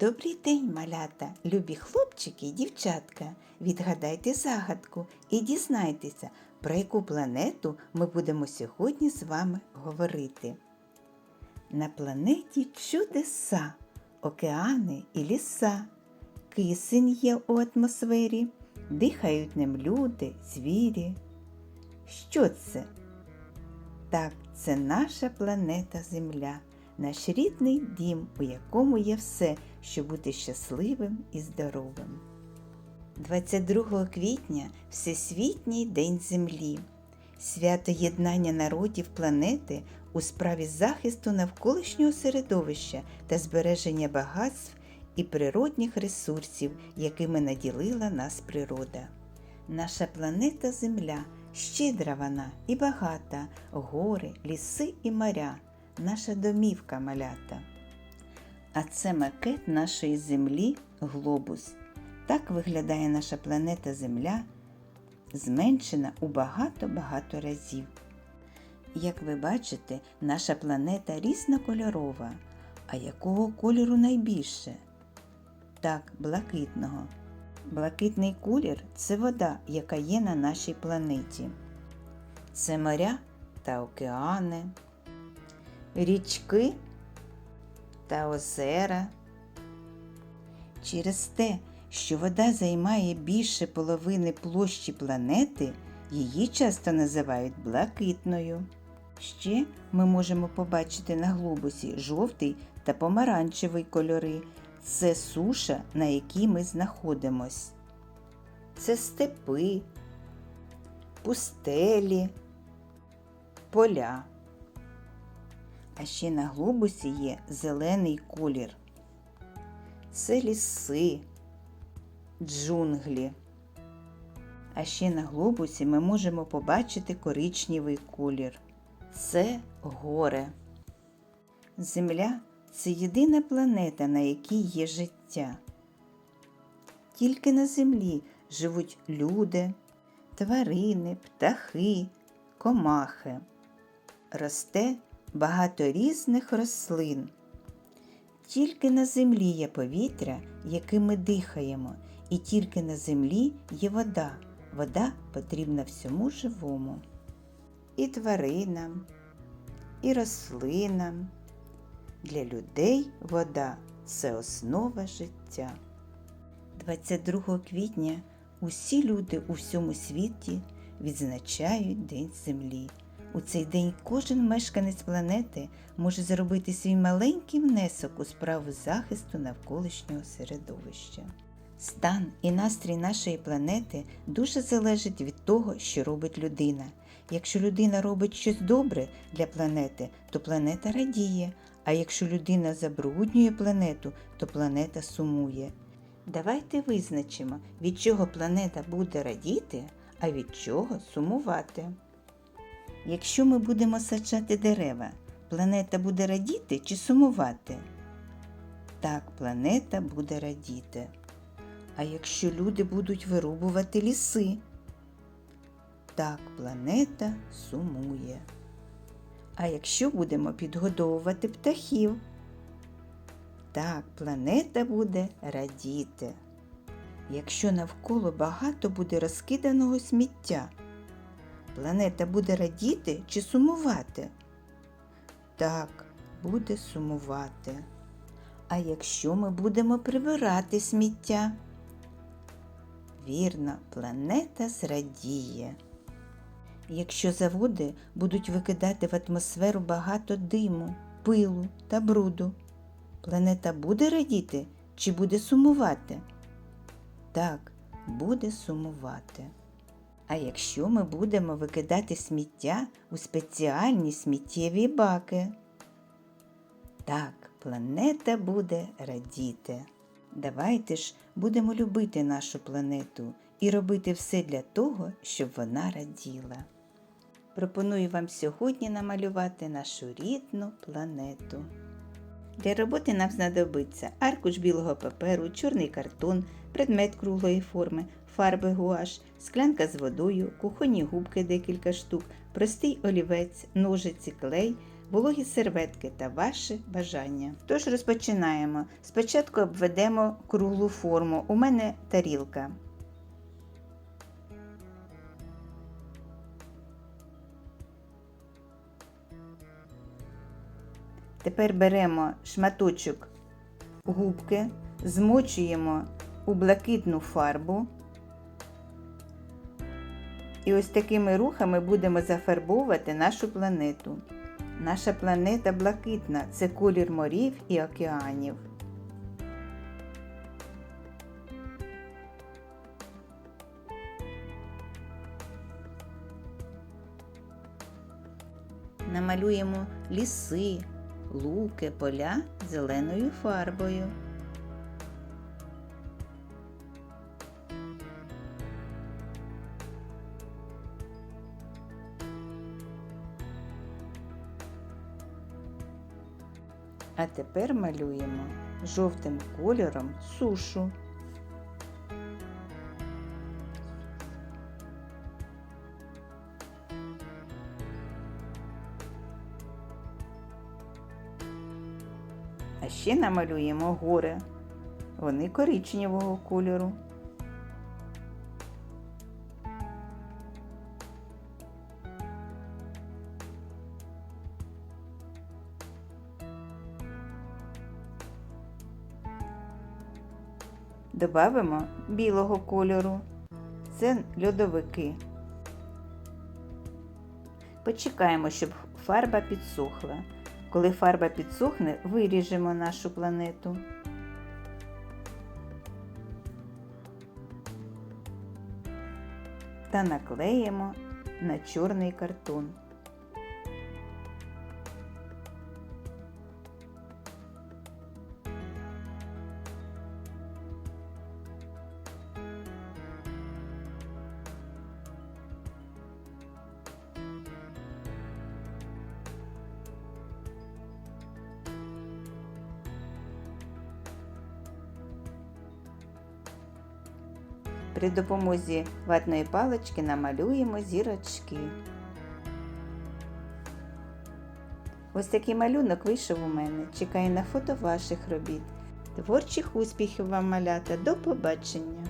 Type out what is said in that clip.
Добрий день, малята, любі хлопчики і дівчатка. Відгадайте загадку і дізнайтеся, про яку планету ми будемо сьогодні з вами говорити. На планеті чудеса, океани і ліса, кисень є у атмосфері, дихають ним люди, звірі. Що це? Так, це наша планета Земля, наш рідний дім, у якому є все, щоб бути щасливим і здоровим. 22 квітня Всесвітній день Землі, свято єднання народів планети у справі захисту навколишнього середовища та збереження багатств і природних ресурсів, якими наділила нас природа. Наша планета Земля щедра вона і багата, гори, ліси і моря, наша домівка малята. А це макет нашої землі глобус. Так виглядає наша планета Земля, зменшена у багато-багато разів. Як ви бачите, наша планета різнокольорова. А якого кольору найбільше? Так, блакитного. Блакитний колір це вода, яка є на нашій планеті. Це моря та океани, річки та озера. Через те, що вода займає більше половини площі планети, її часто називають блакитною. Ще ми можемо побачити на глобусі жовтий та помаранчевий кольори. Це суша, на якій ми знаходимось. Це степи, пустелі, поля. А ще на глобусі є зелений колір. Це ліси, джунглі. А ще на глобусі ми можемо побачити коричневий колір. Це горе. Земля це єдина планета, на якій є життя. Тільки на землі живуть люди, тварини, птахи, комахи. Росте багато різних рослин. Тільки на землі є повітря, яким ми дихаємо, і тільки на землі є вода. Вода потрібна всьому живому. І тваринам, і рослинам. Для людей вода це основа життя. 22 квітня усі люди у всьому світі відзначають День Землі. У цей день кожен мешканець планети може зробити свій маленький внесок у справу захисту навколишнього середовища. Стан і настрій нашої планети дуже залежить від того, що робить людина. Якщо людина робить щось добре для планети, то планета радіє, а якщо людина забруднює планету, то планета сумує. Давайте визначимо, від чого планета буде радіти, а від чого сумувати. Якщо ми будемо саджати дерева, планета буде радіти чи сумувати? Так, планета буде радіти. А якщо люди будуть вирубувати ліси? Так, планета сумує. А якщо будемо підгодовувати птахів? Так, планета буде радіти. Якщо навколо багато буде розкиданого сміття, планета буде радіти чи сумувати? Так, буде сумувати. А якщо ми будемо прибирати сміття? Вірно, планета зрадіє. Якщо заводи будуть викидати в атмосферу багато диму, пилу та бруду, планета буде радіти чи буде сумувати? Так, буде сумувати. А якщо ми будемо викидати сміття у спеціальні сміттєві баки? Так, планета буде радіти. Давайте ж будемо любити нашу планету і робити все для того, щоб вона раділа. Пропоную вам сьогодні намалювати нашу рідну планету. Для роботи нам знадобиться аркуш білого паперу, чорний картон, предмет круглої форми, фарби гуаш, склянка з водою, кухонні губки декілька штук, простий олівець, ножиці, клей, вологі серветки та ваше бажання. Тож розпочинаємо. Спочатку обведемо круглу форму. У мене тарілка. Тепер беремо шматочок губки, змочуємо у блакитну фарбу. І ось такими рухами будемо зафарбовувати нашу планету. Наша планета блакитна це колір морів і океанів. Намалюємо ліси, луки, поля зеленою фарбою. А тепер малюємо жовтим кольором сушу. А ще намалюємо гори. Вони коричневого кольору. Добавимо білого кольору. Це льодовики. Почекаємо, щоб фарба підсохла. Коли фарба підсохне, виріжемо нашу планету. Та наклеїмо на чорний картон. При допомозі ватної палички намалюємо зірочки. Ось такий малюнок вийшов у мене. Чекаю на фото ваших робіт. Творчих успіхів вам малята. До побачення!